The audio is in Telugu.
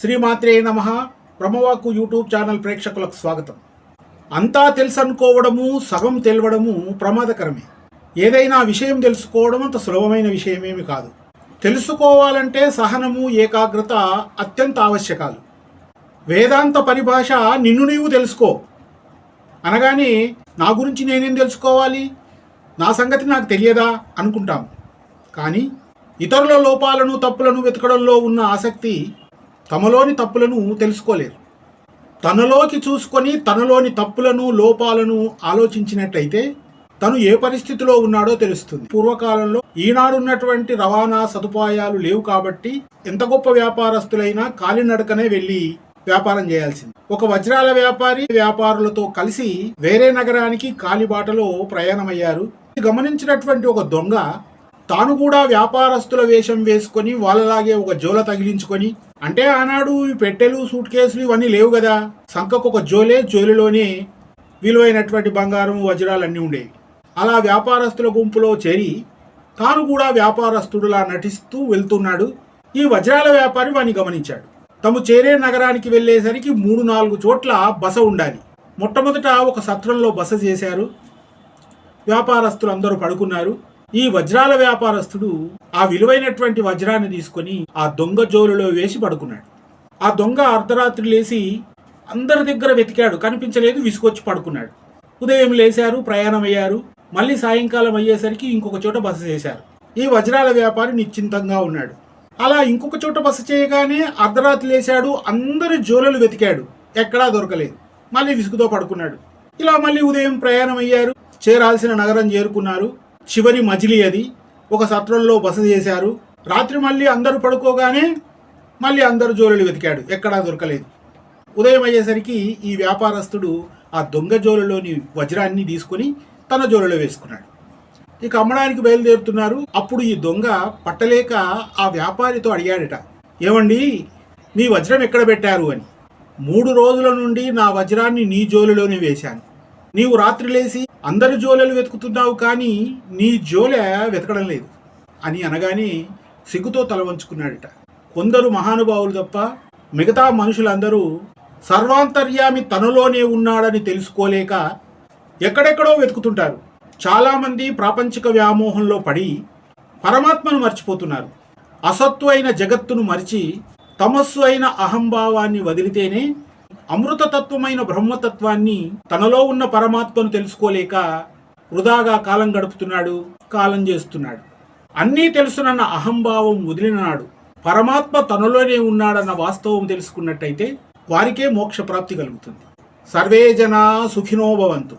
శ్రీమాత్రే నమ. బ్రహ్మవాకు యూట్యూబ్ ఛానల్ ప్రేక్షకులకు స్వాగతం. అంతా తెలుసనుకోవడము సగం తెలవడము ప్రమాదకరమే. ఏదైనా విషయం తెలుసుకోవడం అంత సులభమైన విషయమేమి కాదు. తెలుసుకోవాలంటే సహనము ఏకాగ్రత అత్యంత ఆవశ్యకాలు. వేదాంత పరిభాష నిన్ను నీవు తెలుసుకో. అనగానే నా గురించి నేనేం తెలుసుకోవాలి? నా సంగతి నాకు తెలియదా? అనుకుంటాం కానీ ఇతరుల లోపాలను తప్పులను వెతకడంలో ఉన్న ఆసక్తి తమలోని తప్పులను తెలుసుకోలేరు తనలోకి చూసుకొని తనలోని తప్పులను లోపాలను ఆలోచించినట్లయితే తను ఏ పరిస్థితిలో ఉన్నాడో తెలుస్తుంది. పూర్వకాలంలో ఈనాడున్నటువంటి రవాణా సదుపాయాలు లేవు కాబట్టి ఎంత గొప్ప వ్యాపారస్తులైనా కాలినడకనే వెళ్ళి వ్యాపారం చేయాల్సింది. ఒక వజ్రాల వ్యాపారి వ్యాపారులతో కలిసి వేరే నగరానికి కాలిబాటలో ప్రయాణమయ్యారు. ఇది గమనించినటువంటి ఒక దొంగ తాను కూడా వ్యాపారస్తుల వేషం వేసుకొని వాళ్ళలాగే ఒక జోల తగిలించుకొని అంటే ఆనాడు ఈ పెట్టెలు సూట్ కేసులు ఇవన్నీ లేవు కదా సంఖకు ఒక జోలే జోలిలోనే విలువైనటువంటి బంగారం వజ్రాలన్నీ ఉండేవి. అలా వ్యాపారస్తుల గుంపులో చేరి తాను కూడా వ్యాపారస్తుడులా నటిస్తూ వెళ్తున్నాడు. ఈ వజ్రాల వ్యాపారి వాని గమనించాడు. తాము చేరే నగరానికి వెళ్ళేసరికి మూడు నాలుగు చోట్ల బస ఉండాలి. మొట్టమొదట ఒక సత్రంలో బస చేశారు. వ్యాపారస్తులు అందరూ పడుకున్నారు. ఈ వజ్రాల వ్యాపారస్తుడు ఆ విలువైనటువంటి వజ్రాన్ని తీసుకొని ఆ దొంగ జోలులో వేసి పడుకున్నాడు. ఆ దొంగ అర్ధరాత్రి లేచి అందరి దగ్గర వెతికాడు. కనిపించలేదు విసుకొచ్చి పడుకున్నాడు. ఉదయం లేశారు ప్రయాణం అయ్యారు. మళ్ళీ సాయంకాలం అయ్యేసరికి ఇంకొక చోట బస చేశారు. ఈ వజ్రాల వ్యాపారి నిశ్చింతంగా ఉన్నాడు. అలా ఇంకొక చోట బస చేయగానే అర్ధరాత్రి లేశాడు అందరి జోలలు వెతికాడు. ఎక్కడా దొరకలేదు. మళ్ళీ విసుగుతో పడుకున్నాడు. ఇలా మళ్ళీ ఉదయం ప్రయాణం అయ్యారు. చేరాల్సిన నగరం చేరుకున్నారు. చివరి మజిలీ అది. ఒక సత్రంలో బస చేశారు. రాత్రి మళ్ళీ అందరూ పడుకోగానే మళ్ళీ అందరూ జోలులు వెతికాడు. ఎక్కడా దొరకలేదు. ఉదయం అయ్యేసరికి ఈ వ్యాపారస్తుడు ఆ దొంగ జోలులోని వజ్రాన్ని తీసుకొని తన జోలులో వేసుకున్నాడు. ఇక అమ్మడానికి బయలుదేరుతున్నారు. అప్పుడు ఈ దొంగ పట్టలేక ఆ వ్యాపారితో అడిగాడట ఏమండి మీ వజ్రం ఎక్కడ పెట్టారు? అని. మూడు రోజుల నుండి నా వజ్రాన్ని నీ జోలులోనే వేశాను. నీవు రాత్రి లేచి అందరి జోలెలు వెతుకుతున్నావు కానీ నీ జోలె వెతకడం లేదు అని అనగానే సిగ్గుతో తల వంచుకున్నాడట. కొందరు మహానుభావులు తప్ప మిగతా మనుషులందరూ సర్వాంతర్యామి తనలోనే ఉన్నాడని తెలుసుకోలేక ఎక్కడెక్కడో వెతుకుతుంటారు. చాలామంది ప్రాపంచిక వ్యామోహంలో పడి పరమాత్మను మర్చిపోతున్నారు. అసత్తు అయిన జగత్తును మరిచి తమస్సు అయిన అహంభావాన్ని వదిలితేనే అమృతతత్వమైన బ్రహ్మతత్వాన్ని తనలో ఉన్న పరమాత్మను తెలుసుకోలేక వృధాగా కాలం గడుపుతున్నాడు కాలం చేస్తున్నాడు. అన్నీ తెలుసునన్న అహంభావం వదిలినాడు పరమాత్మ తనలోనే ఉన్నాడన్న వాస్తవం తెలుసుకున్నట్టయితే వారికే మోక్ష ప్రాప్తి కలుగుతుంది. సర్వే జనా సుఖినోభవంతు